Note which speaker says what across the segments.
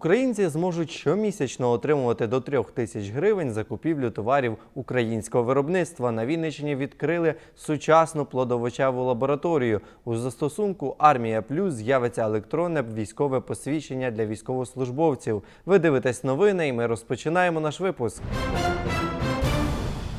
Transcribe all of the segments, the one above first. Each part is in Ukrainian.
Speaker 1: Українці зможуть щомісячно отримувати до трьох тисяч гривень за купівлю товарів українського виробництва. На Вінниччині відкрили сучасну плодовочеву лабораторію. У застосунку Армія Плюс з'явиться електронне військове посвідчення для військовослужбовців. Ви дивитесь новини, і ми розпочинаємо наш випуск.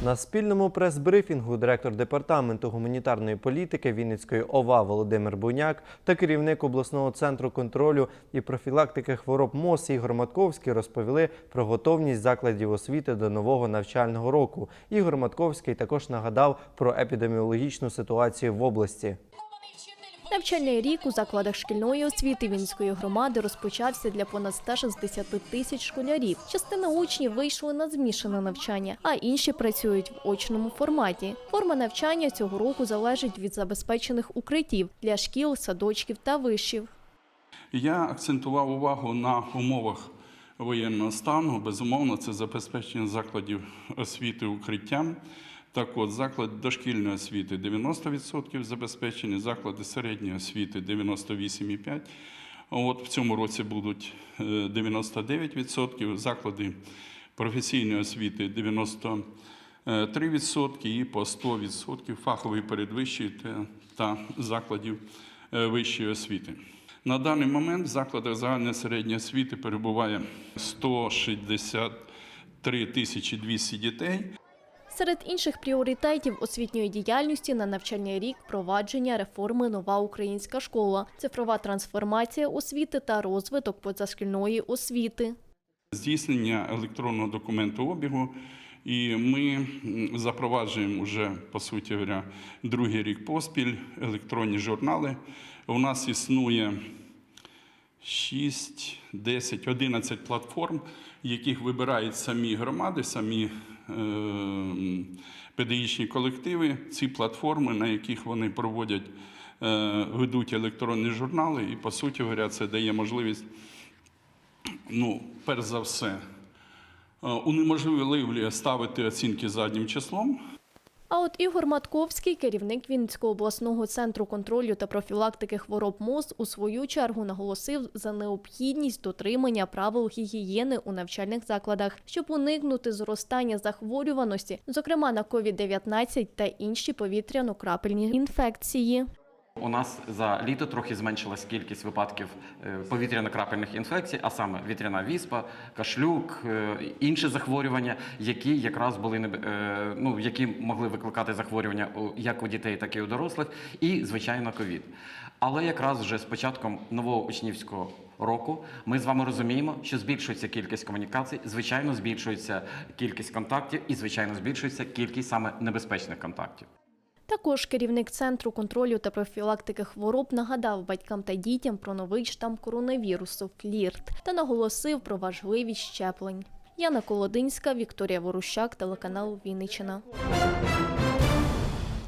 Speaker 1: На спільному прес-брифінгу директор департаменту гуманітарної політики Вінницької ОВА Володимир Буняк та керівник обласного центру контролю і профілактики хвороб МОЗ Ігор Матковський розповіли про готовність закладів освіти до нового навчального року. Ігор Матковський також нагадав про епідеміологічну ситуацію в області.
Speaker 2: Навчальний рік у закладах шкільної освіти Вінської громади розпочався для понад 160 тисяч школярів. Частина учнів вийшли на змішане навчання, а інші працюють в очному форматі. Форма навчання цього року залежить від забезпечених укриттів для шкіл, садочків та вишів.
Speaker 3: Я акцентував увагу на умовах воєнного стану. Безумовно, це забезпечення закладів освіти укриттям. Так от, заклади дошкільної освіти 90% забезпечені, заклади середньої освіти 98,5%. От в цьому році будуть е, 99%, заклади професійної освіти 93% і по 100% фахової передвищої та закладів е, вищої освіти. На даний момент в закладах загальної середньої освіти перебуває 163 тисячі 200 дітей.
Speaker 2: Серед інших пріоритетів освітньої діяльності на навчальний рік впровадження реформи Нова українська школа, цифрова трансформація освіти та розвиток позашкільної освіти.
Speaker 3: здійснення електронного документообігу. І ми запроваджуємо вже, по суті говоря, другий рік поспіль електронні журнали. У нас існує 6, 10, 11 платформ, яких вибирають самі громади, самі педагогічні колективи. Ці платформи, на яких вони проводять, е, ведуть електронні журнали, і, по суті говоря, це дає можливість ну, перш за все, е, унеможливлює ставити оцінки заднім числом.
Speaker 2: А от Ігор Матковський, керівник Вінницького обласного центру контролю та профілактики хвороб МОЗ, у свою чергу наголосив за необхідність дотримання правил гігієни у навчальних закладах, щоб уникнути зростання захворюваності, зокрема на COVID-19 та інші повітряно-крапельні інфекції.
Speaker 4: У нас за літо трохи зменшилась кількість випадків е, повітряно-крапельних інфекцій, а саме вітряна віспа, кашлюк, е, інші захворювання, які якраз були е, ну, які могли викликати захворювання як у дітей, так і у дорослих, і звичайно ковід. Але якраз вже з початком нового учнівського року ми з вами розуміємо, що збільшується кількість комунікацій, звичайно, збільшується кількість контактів і звичайно збільшується кількість саме небезпечних контактів.
Speaker 2: Також керівник центру контролю та профілактики хвороб нагадав батькам та дітям про новий штам коронавірусу флірт та наголосив про важливість щеплень. Яна Колодинська, Вікторія Ворущак, телеканал Вінниччина.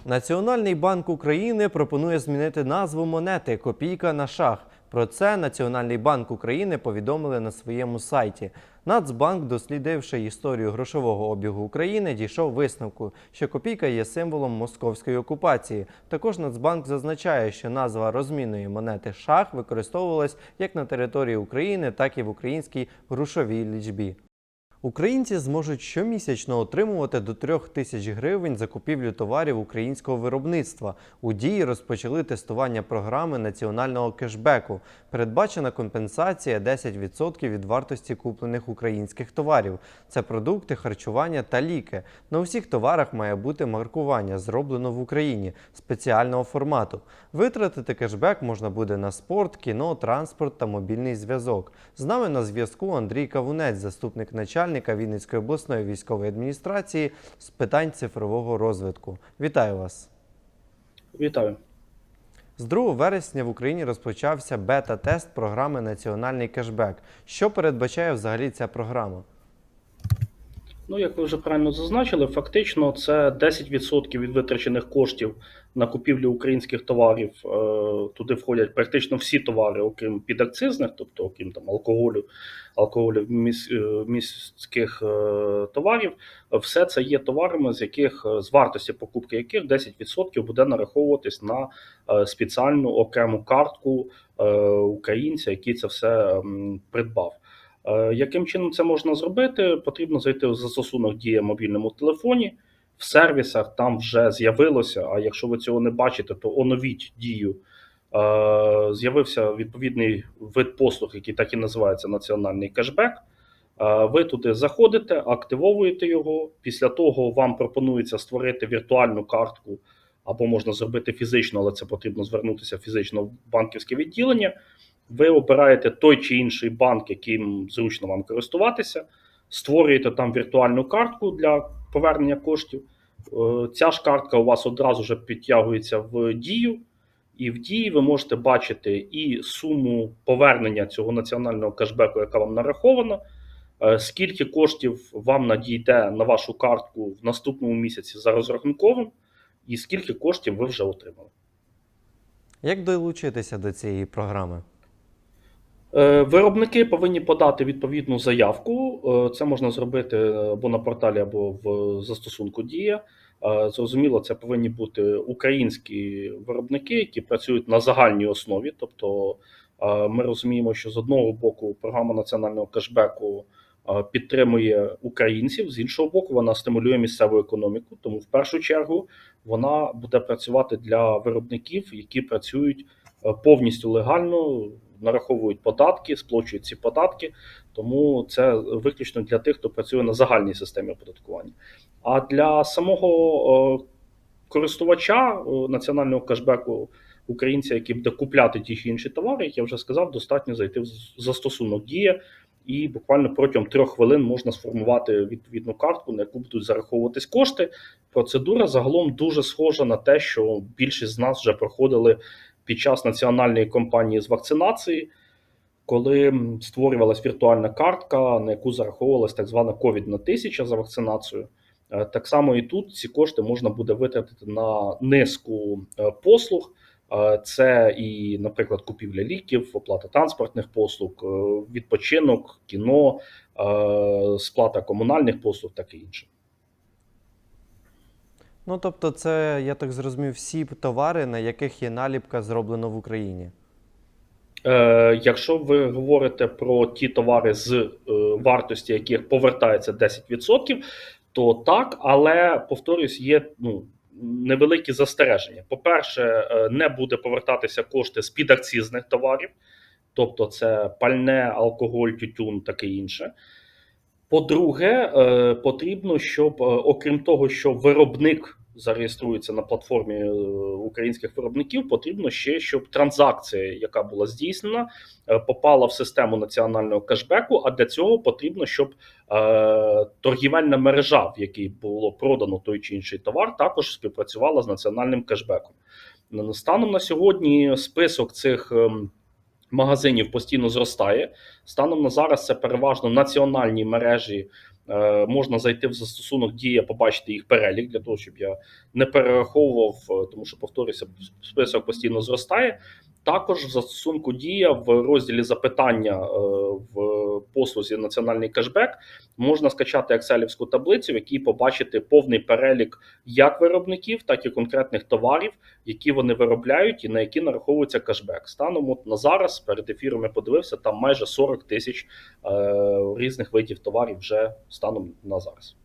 Speaker 1: Національний банк України пропонує змінити назву монети Копійка на шах. Про це Національний банк України повідомили на своєму сайті. Нацбанк, дослідивши історію грошового обігу України, дійшов висновку, що копійка є символом московської окупації. Також Нацбанк зазначає, що назва розмінної монети шах використовувалась як на території України, так і в українській грошовій лічбі. Українці зможуть щомісячно отримувати до трьох тисяч гривень за купівлю товарів українського виробництва. У дії розпочали тестування програми національного кешбеку. Передбачена компенсація 10% від вартості куплених українських товарів. Це продукти, харчування та ліки. На усіх товарах має бути маркування, зроблено в Україні спеціального формату. Витратити кешбек можна буде на спорт, кіно, транспорт та мобільний зв'язок. З нами на зв'язку Андрій Кавунець, заступник начальника Вінницької обласної військової адміністрації з питань цифрового розвитку. Вітаю вас!
Speaker 5: Вітаю.
Speaker 1: З 2 вересня в Україні розпочався бета-тест програми Національний кешбек. Що передбачає взагалі ця програма?
Speaker 5: Ну, як ви вже правильно зазначили, фактично це 10% від витрачених коштів на купівлю українських товарів. Е, Туди входять практично всі товари, окрім підакцизних, тобто окрім там алкоголю, алкоголю е, міських е, товарів. Все це є товарами, з яких з вартості покупки яких 10% буде нараховуватись на спеціальну окрему картку українця, який це все придбав. Е, Яким чином це можна зробити? Потрібно зайти в застосунок Дія мобільному телефоні. В сервісах там вже з'явилося. А якщо ви цього не бачите, то оновіть дію. Е, З'явився відповідний вид послуг, який так і називається національний кешбек. Е, Ви туди заходите, активовуєте його. Після того вам пропонується створити віртуальну картку, або можна зробити фізично, але це потрібно звернутися фізично в банківське відділення. Ви обираєте той чи інший банк, яким зручно вам користуватися, створюєте там віртуальну картку для повернення коштів. Е, Ця ж картка у вас одразу ж підтягується в дію, і в дії ви можете бачити і суму повернення цього національного кешбеку, яка вам нарахована, е, скільки коштів вам надійде на вашу картку в наступному місяці за розрахунковим, і скільки коштів ви вже отримали.
Speaker 1: Як долучитися до цієї програми?
Speaker 5: Е, Виробники повинні подати відповідну заявку. Е, Це можна зробити або на порталі, або в застосунку Дія. Е, Зрозуміло, це повинні бути українські виробники, які працюють на загальній основі. Тобто е, ми розуміємо, що з одного боку програма національного кешбеку е, підтримує українців, з іншого боку, вона стимулює місцеву економіку. Тому в першу чергу вона буде працювати для виробників, які працюють е, повністю легально, нараховують податки, сплачують ці податки. Тому це виключно для тих, хто працює на загальній системі оподаткування. А для самого е, користувача е, національного кешбеку, українця, який буде купляти ті чи інші товари, як я вже сказав, достатньо зайти в застосунок Дія. І буквально протягом трьох хвилин можна сформувати відповідну картку, на яку будуть зараховуватись кошти. Процедура загалом дуже схожа на те, що більшість з нас вже проходили під час національної кампанії з вакцинації, коли створювалась віртуальна картка, на яку зараховувалась так звана ковідна тисяча за вакцинацію. Е, Так само і тут ці кошти можна буде витратити на низку е, послуг. Е, Це і, наприклад, купівля ліків, оплата транспортних послуг, відпочинок, кіно, сплата комунальних послуг, таке інше.
Speaker 1: Ну тобто, це, я так зрозумів, всі товари, на яких є наліпка зроблено в Україні.
Speaker 5: Е, Якщо ви говорите про ті товари, з е, вартості яких повертається 10%, то так, але повторюсь, є ну, невеликі застереження. По-перше, е, не буде повертатися кошти з підакцизних товарів, тобто це пальне, алкоголь, тютюн, таке інше. По-друге, е, потрібно, щоб е, окрім того, що виробник зареєструється на платформі е, українських виробників, потрібно ще, щоб транзакція, яка була здійснена, попала в систему національного кешбеку. А для цього потрібно, щоб торгівельна мережа, в якій було продано той чи інший товар, також співпрацювала з національним кешбеком. Станом на сьогодні список цих. Магазинів постійно зростає. Станом на зараз це переважно національні мережі. Е, можна зайти в застосунок Дія, побачити їх перелік для того, щоб я не перераховував, е, тому що повторюся, список постійно зростає. Також в застосунку Дія в розділі запитання е, в послузі Національний кешбек можна скачати екселівську таблицю, в якій побачити повний перелік як виробників, так і конкретних товарів, які вони виробляють і на які нараховується кешбек. Станом от на зараз перед ефіром я подивився, там майже 40 тисяч е, різних видів товарів вже станом на зараз.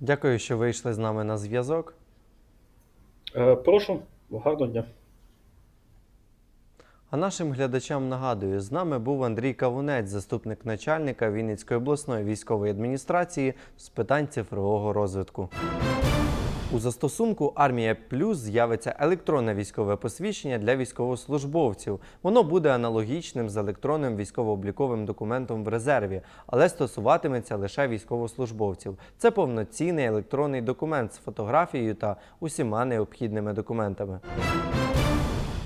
Speaker 1: Дякую, що вийшли з нами на зв'язок.
Speaker 5: Е, прошу, гарного дня.
Speaker 1: А нашим глядачам нагадую, з нами був Андрій Кавунець, заступник начальника Вінницької обласної військової адміністрації з питань цифрового розвитку. У застосунку Армія Плюс з'явиться електронне військове посвідчення для військовослужбовців. Воно буде аналогічним з електронним військово-обліковим документом в резерві, але стосуватиметься лише військовослужбовців. Це повноцінний електронний документ з фотографією та усіма необхідними документами.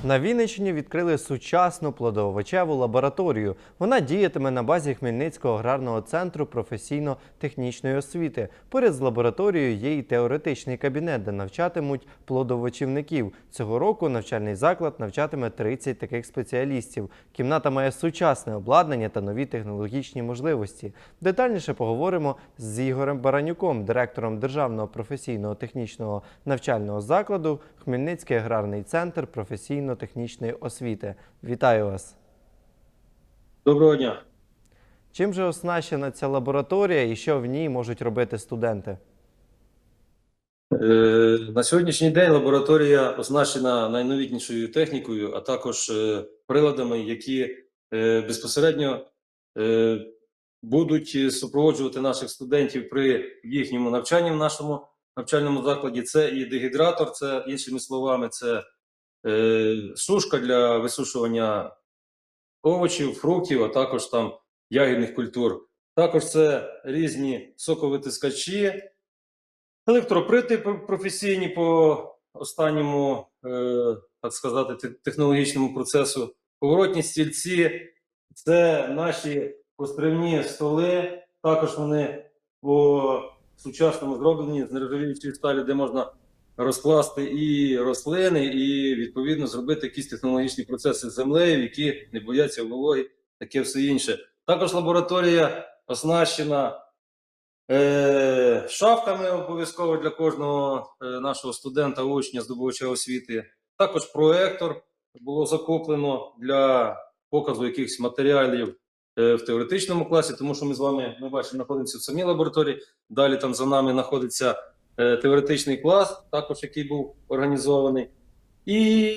Speaker 1: На Вінниччині відкрили сучасну плодоовочеву лабораторію. Вона діятиме на базі Хмельницького аграрного центру професійно-технічної освіти. Поряд з лабораторією є і теоретичний кабінет, де навчатимуть плодовочівників. Цього року навчальний заклад навчатиме 30 таких спеціалістів. Кімната має сучасне обладнання та нові технологічні можливості. Детальніше поговоримо з Ігорем Баранюком, директором Державного професійного технічного навчального закладу Хмельницький аграрний центр професійно-технічної освіти. Вітаю вас!
Speaker 6: Доброго дня.
Speaker 1: Чим же оснащена ця лабораторія і що в ній можуть робити студенти?
Speaker 6: Е, На сьогоднішній день лабораторія оснащена найновітнішою технікою, а також е, приладами, які е, безпосередньо будуть супроводжувати наших студентів при їхньому навчанні в нашому навчальному закладі. Це і дегідратор, це іншими словами, це сушка для висушування овочів, фруктів, а також там ягідних культур. Також це різні соковитискачі, електроприти професійні по останньому, е, так сказати, технологічному процесу. Поворотні стільці це наші пострівні столи. Також вони по сучасному зроблені з нержавіючої сталі, де можна розкласти і рослини, і відповідно зробити якісь технологічні процеси з землею, які не бояться вологи, таке все інше. Також лабораторія оснащена Е, шафками обов'язково для кожного е, нашого студента, учня, здобувача освіти. Також проектор було закуплено для показу якихось матеріалів е, в теоретичному класі, тому що ми з вами ми бачимо, знаходимося в самій лабораторії. Далі там за нами знаходиться теоретичний клас, також який був організований. І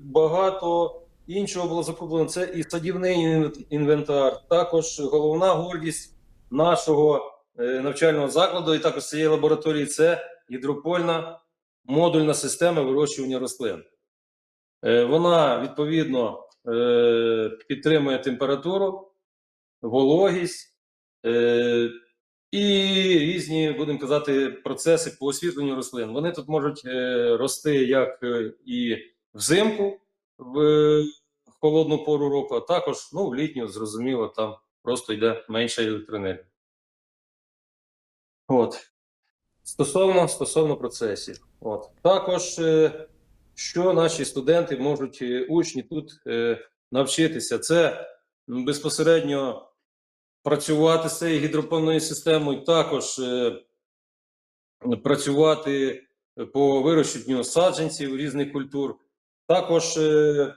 Speaker 6: багато іншого було закуплено. Це і садівний інвентар, також головна гордість нашого е, навчального закладу і також цієї лабораторії це гідропольна модульна система вирощування рослин. Е, Вона відповідно е, підтримує температуру, вологість е, і різні, будемо казати, процеси по освітленню рослин. Вони тут можуть е, рости як е, і взимку в холодну пору року, а також ну, в літню, зрозуміло, там просто йде менше електроенергії. От. Стосовно, стосовно процесів. От. Також, е, що наші студенти можуть, учні тут навчитися, це безпосередньо працювати з цією гідропонною системою, також е, працювати по вирощенню саджанців різних культур, також е,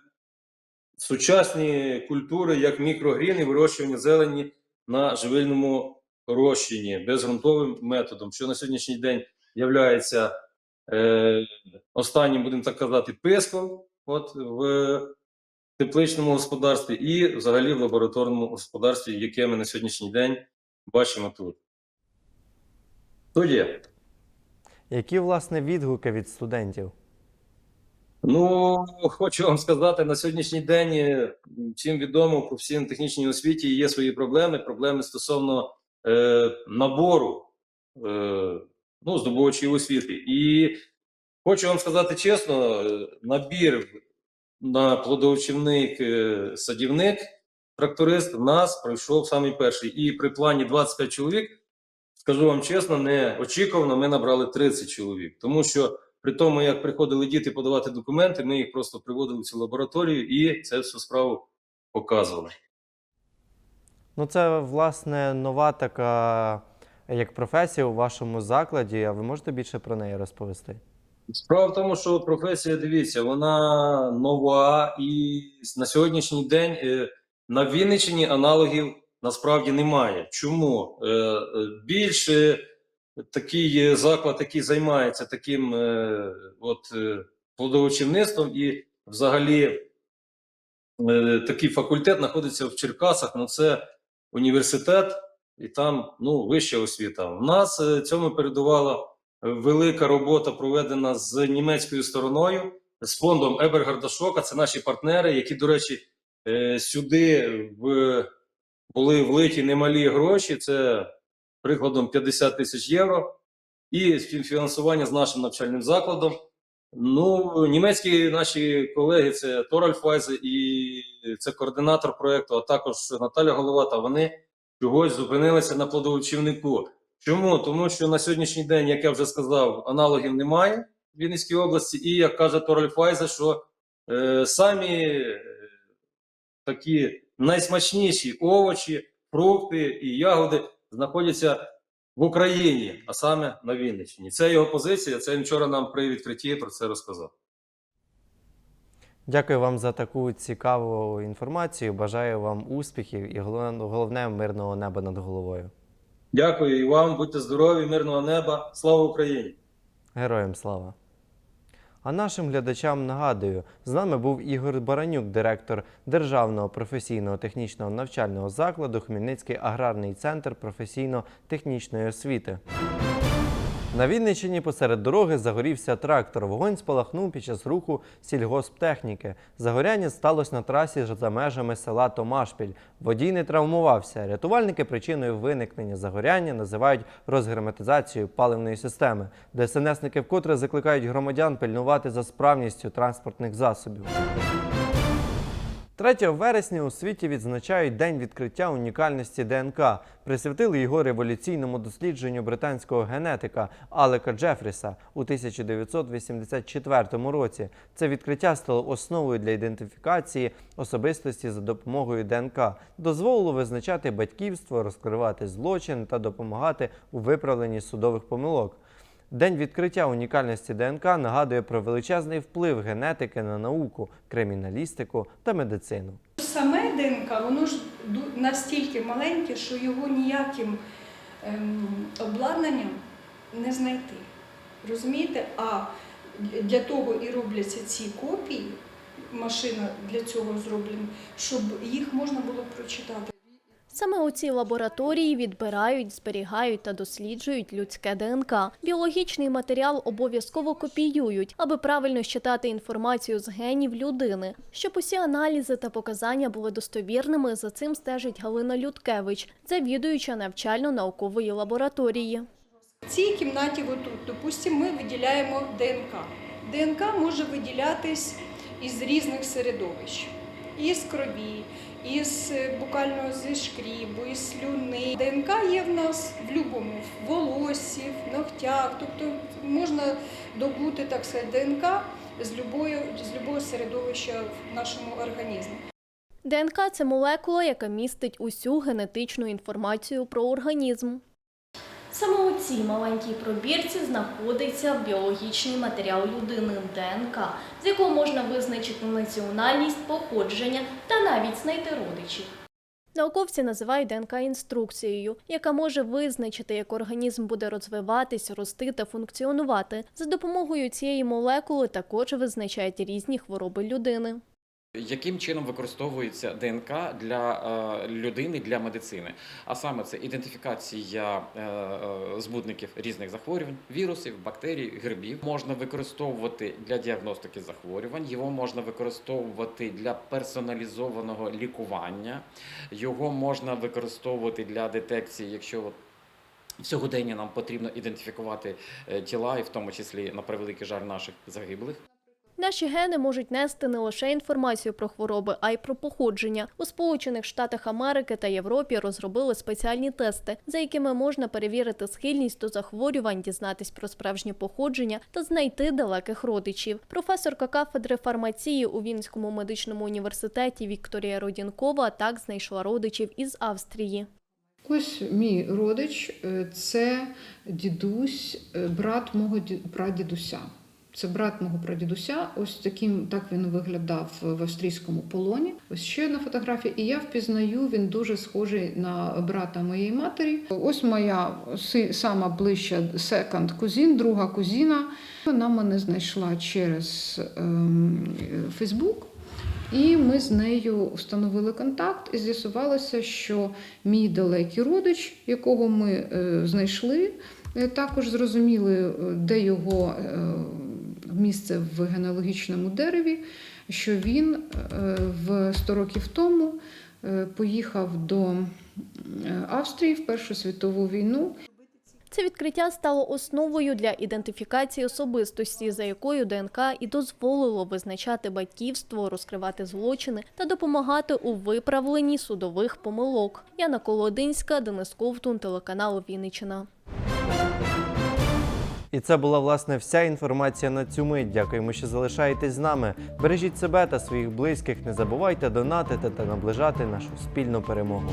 Speaker 6: сучасні культури, як мікрогрін і вирощування зелені на живильному розчині безґрунтовим методом, що на сьогоднішній день є е, останнім, будемо так казати, писком от, в тепличному господарстві і взагалі в лабораторному господарстві, яке ми на сьогоднішній день бачимо тут. Є.
Speaker 1: Які власне відгуки від студентів?
Speaker 6: Ну, хочу вам сказати, на сьогоднішній день е, всім відомо по всім технічній освіті є свої проблеми. Проблеми стосовно е, набору е, ну, здобувачів освіти. І хочу вам сказати чесно: е, набір на плодоочівник е, садівник, тракторист в нас пройшов самий перший. І при плані 25 чоловік, скажу вам чесно, неочікувано ми набрали 30 чоловік, тому що. При тому, як приходили діти подавати документи, ми їх просто приводили в цю лабораторію і це всю справу показували.
Speaker 1: Ну, це власне нова така як професія у вашому закладі. А ви можете більше про неї розповісти?
Speaker 6: Справа в тому, що професія, дивіться, вона нова, і на сьогоднішній день е, на Вінниччині аналогів насправді немає. Чому? Е, е, Більше такий заклад, який займається таким от, плодовочівництвом, і взагалі такий факультет знаходиться в Черкасах, ну це університет, і там ну, вища освіта. У нас цьому передувала велика робота проведена з німецькою стороною, з фондом Ебергарда Шока. Це наші партнери, які, до речі, е, сюди в, були влиті немалі гроші. Це прикладом 50 тисяч євро. І співфінансування з нашим навчальним закладом. Ну, німецькі наші колеги це Тораль Файзе і це координатор проєкту, а також Наталя Головата. Вони чогось зупинилися на плодовочівнику. Чому? Тому що на сьогоднішній день, як я вже сказав, аналогів немає в Вінницькій області, і як каже Тораль Файзе, що е, самі е, такі найсмачніші овочі, фрукти і ягоди знаходяться в Україні, а саме на Вінниччині. Це його позиція. Це він вчора нам при відкритті про це розказав.
Speaker 1: Дякую вам за таку цікаву інформацію. Бажаю вам успіхів і головне мирного неба над головою.
Speaker 6: Дякую і вам, будьте здорові, мирного неба. Слава Україні!
Speaker 1: Героям слава! А нашим глядачам нагадую, з нами був Ігор Баранюк, директор Державного професійного технічного навчального закладу Хмельницький аграрний центр професійно-технічної освіти. На Вінниччині посеред дороги загорівся трактор. Вогонь спалахнув під час руху сільгосптехніки. Загоряння сталося на трасі за межами села Томашпіль. Водій не травмувався. Рятувальники причиною виникнення загоряння називають розгерметизацією паливної системи. ДСНСники вкотре закликають громадян пильнувати за справністю транспортних засобів. 3 вересня у світі відзначають День відкриття унікальності ДНК. Присвятили його революційному дослідженню британського генетика Алека Джефріса у 1984 році. Це відкриття стало основою для ідентифікації особистості за допомогою ДНК, дозволило визначати батьківство, розкривати злочин та допомагати у виправленні судових помилок. День відкриття унікальності ДНК нагадує про величезний вплив генетики на науку, криміналістику та медицину.
Speaker 7: Саме ДНК, воно ж настільки маленьке, що його ніяким ем, обладнанням не знайти. Розумієте? А для того і робляться ці копії, машина для цього зроблена, щоб їх можна було прочитати.
Speaker 2: Саме у цій лабораторії відбирають, зберігають та досліджують людське ДНК. Біологічний матеріал обов'язково копіюють, аби правильно щитати інформацію з генів людини. Щоб усі аналізи та показання були достовірними, за цим стежить Галина Людкевич, завідуюча навчально-наукової лабораторії.
Speaker 7: В цій кімнаті, отут, допустимо, ми виділяємо ДНК. ДНК може виділятись із різних середовищ. Із крові, із е, буквально зі шкрібу, із слюни. ДНК є в нас в будь-якому в волоссі, в ногтях. Тобто можна добути так сказати, ДНК з любої, з любого середовища в нашому організмі.
Speaker 2: ДНК – це молекула, яка містить усю генетичну інформацію про організм. Саме у цій маленькій пробірці знаходиться біологічний матеріал людини ДНК, з якого можна визначити національність, походження та навіть знайти родичів. Науковці називають ДНК інструкцією, яка може визначити, як організм буде розвиватись, рости та функціонувати. За допомогою цієї молекули також визначають різні хвороби людини.
Speaker 4: Яким чином використовується ДНК для е, людини для медицини? А саме це ідентифікація е, е, збудників різних захворювань, вірусів, бактерій, грибів. Можна використовувати для діагностики захворювань, його можна використовувати для персоналізованого лікування, його можна використовувати для детекції, якщо сьогодення нам потрібно ідентифікувати тіла, і в тому числі на превеликий жаль наших загиблих.
Speaker 2: Наші гени можуть нести не лише інформацію про хвороби, а й про походження. У Сполучених Штатах Америки та Європі розробили спеціальні тести, за якими можна перевірити схильність до захворювань, дізнатись про справжнє походження та знайти далеких родичів. Професорка кафедри фармації у Вінському медичному університеті Вікторія Родінкова так знайшла родичів із Австрії.
Speaker 8: Ось мій родич е, це дідусь, е, брат мого ді- прадідуся. Це брат мого прадідуся. Ось таким так він виглядав в австрійському полоні. Ось ще одна фотографія. І я впізнаю, він дуже схожий на брата моєї матері. Ось моя сама ближча секонд кузін, друга кузіна. Вона мене знайшла через ем, Фейсбук. І ми з нею встановили контакт, і з'ясувалося, що мій далекий родич, якого ми е, знайшли, е, також зрозуміли, е, де його місце в генеалогічному дереві, що він е, в 100 років тому е, поїхав до Австрії в Першу світову війну
Speaker 2: Це відкриття стало основою для ідентифікації особистості, за якою ДНК і дозволило визначати батьківство, розкривати злочини та допомагати у виправленні судових помилок. Яна Колодинська, Денис Ковтун, телеканал Вінниччина.
Speaker 1: І це була власне вся інформація на цю мить. Дякуємо, що залишаєтесь з нами. Бережіть себе та своїх близьких. Не забувайте донатити та наближати нашу спільну перемогу.